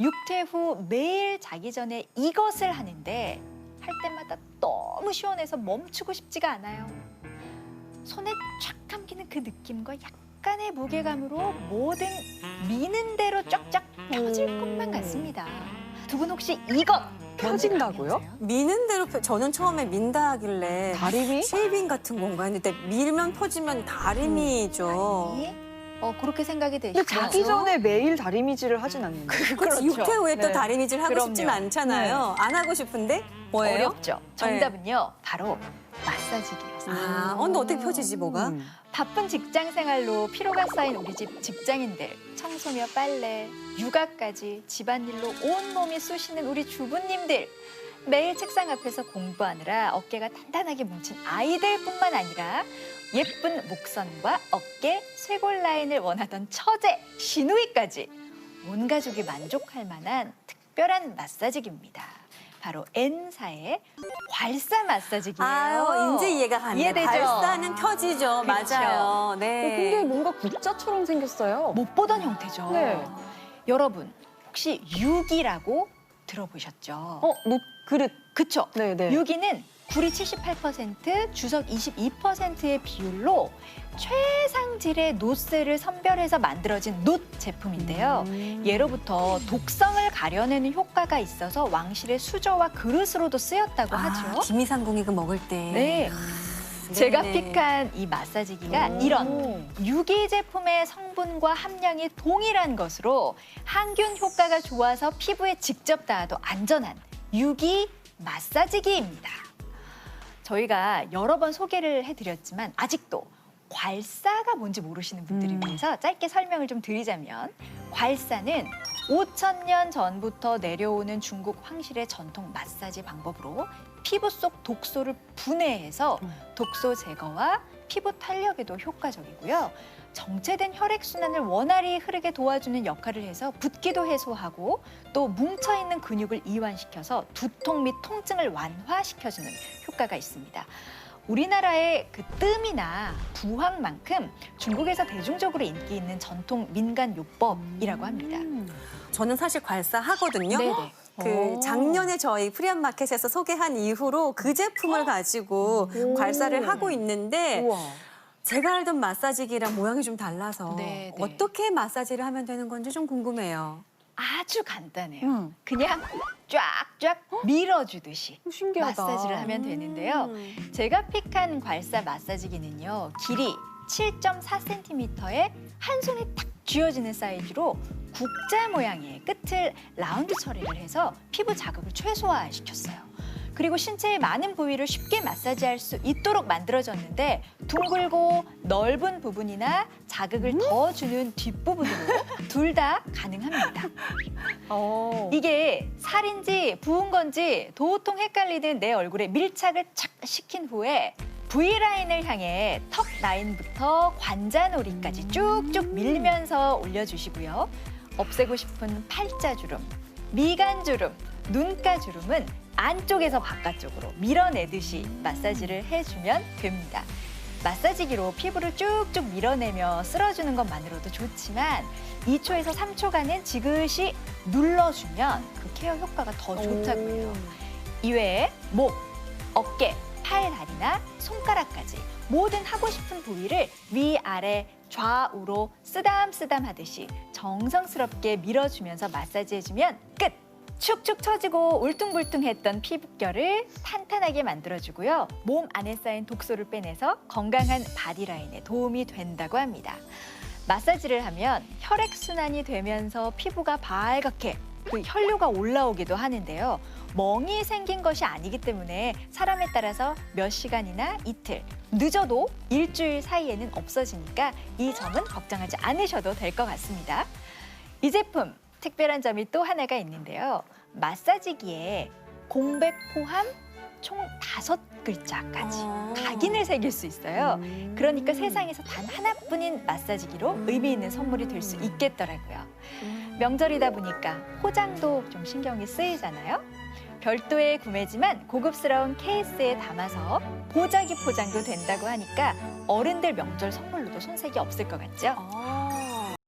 육퇴 후 매일 자기 전에 이것을 하는데 할 때마다 너무 시원해서 멈추고 싶지가 않아요. 손에 쫙 감기는 그 느낌과 약간의 무게감으로 뭐든 미는 대로 쫙쫙 펴질 것만 같습니다. 두 분 혹시 이것 펴진다고요? 미는 대로 펴- 저는 처음에 민다 하길래 다리미? 쉐이빙 같은 건가 했는데 밀면 펴지면 다리미죠. 아니, 어 그렇게 생각이 되시죠? 근데 자기 전에 매일 다리미질을 하진 않는데. 그렇지 육퇴 후에 또 네. 다리미질 하고 싶진 그럼요. 않잖아요. 안 하고 싶은데 뭐예요? 어렵죠. 정답은요. 바로 마사지기였어요. 아, 어, 근데 어떻게 펴지지 뭐가? 음. 바쁜 직장 생활로 피로가 쌓인 우리 집 직장인들, 청소며 빨래, 육아까지 집안일로 온몸이 쑤시는 우리 주부님들. 매일 책상 앞에서 공부하느라 어깨가 단단하게 뭉친 아이들뿐만 아니라 예쁜 목선과 어깨, 쇄골 라인을 원하던 처제, 시누이까지 온 가족이 만족할 만한 특별한 마사지기입니다. 바로 N사의 괄사 마사지기예요. 아유, 이제 이해가 가네요. 이해되죠? 발사는 펴지죠. 그렇죠. 맞아요. 어, 근데 네. 뭔가 국자처럼 생겼어요. 못 보던 형태죠. 네. 여러분 혹시 유기라고 들어보셨죠? 어, 노, 그릇. 그쵸? 네네. 유기는 구리 78%, 주석 22%의 비율로 최상질의 노쇠를 선별해서 만들어진 놋 제품인데요. 음. 예로부터 독성을 가려내는 효과가 있어서 왕실의 수저와 그릇으로도 쓰였다고 아, 하죠. 김이상궁이 그 먹을 때. 네. 아, 제가 네네. 픽한 이 마사지기가 오. 이런 유기 제품의 성분과 함량이 동일한 것으로 항균 효과가 좋아서 피부에 직접 닿아도 안전한 유기 마사지기입니다. 저희가 여러 번 소개를 해드렸지만 아직도 괄사가 뭔지 모르시는 분들을 음. 위해서 짧게 설명을 좀 드리자면 괄사는 5천 년 전부터 내려오는 중국 황실의 전통 마사지 방법으로 피부 속 독소를 분해해서 음. 독소 제거와 피부 탄력에도 효과적이고요. 정체된 혈액 순환을 원활히 흐르게 도와주는 역할을 해서 붓기도 해소하고 또 뭉쳐 있는 근육을 이완시켜서 두통 및 통증을 완화시켜주는 효과가 있습니다. 우리나라의 그 뜸이나 부항만큼 중국에서 대중적으로 인기 있는 전통 민간 요법이라고 합니다. 음. 저는 사실 괄사 하거든요. 네네. 그 오. 작년에 저희 프리한 마켓에서 소개한 이후로 그 제품을 가지고 오. 괄사를 하고 있는데 우와. 제가 알던 마사지기랑 모양이 좀 달라서 네, 네. 어떻게 마사지를 하면 되는 건지 좀 궁금해요. 아주 간단해요. 음. 그냥 쫙쫙 밀어주듯이 신기하다. 마사지를 하면 되는데요. 음. 제가 픽한 괄사 마사지기는요. 길이 7.4cm에 한 손에 딱 쥐어지는 사이즈로 국자 모양의 끝을 라운드 처리를 해서 피부 자극을 최소화시켰어요. 그리고 신체의 많은 부위를 쉽게 마사지할 수 있도록 만들어졌는데 둥글고 넓은 부분이나 자극을 더 주는 뒷부분으로 둘 다 가능합니다. 어. 이게 살인지 부은 건지 도통 헷갈리는 내 얼굴에 밀착을 착 시킨 후에 V라인을 향해 턱 라인부터 관자놀이까지 쭉쭉 밀면서 올려주시고요. 없애고 싶은 팔자주름, 미간주름, 눈가주름은 안쪽에서 바깥쪽으로 밀어내듯이 마사지를 해주면 됩니다. 마사지기로 피부를 쭉쭉 밀어내며 쓸어주는 것만으로도 좋지만 2초에서 3초간은 지그시 눌러주면 그 케어 효과가 더 좋다고 해요. 이외에 목, 어깨, 팔, 다리나 손가락까지 모든 하고 싶은 부위를 위아래 좌우로 쓰담쓰담 하듯이 정성스럽게 밀어주면서 마사지해주면 끝! 축축 처지고 울퉁불퉁했던 피부결을 탄탄하게 만들어주고요. 몸 안에 쌓인 독소를 빼내서 건강한 바디라인에 도움이 된다고 합니다. 마사지를 하면 혈액순환이 되면서 피부가 밝게 그 혈류가 올라오기도 하는데요. 멍이 생긴 것이 아니기 때문에 사람에 따라서 몇 시간이나 이틀, 늦어도 일주일 사이에는 없어지니까 이 점은 걱정하지 않으셔도 될 것 같습니다. 이 제품 특별한 점이 또 하나가 있는데요. 마사지기에 공백 포함 총 다섯 글자까지 어. 각인을 새길 수 있어요. 음. 그러니까 세상에서 단 하나뿐인 마사지기로 의미 있는 선물이 될 수 있겠더라고요. 명절이다 보니까 포장도 좀 신경이 쓰이잖아요. 별도의 구매지만 고급스러운 케이스에 담아서 보자기 포장도 된다고 하니까 어른들 명절 선물로도 손색이 없을 것 같죠? 아,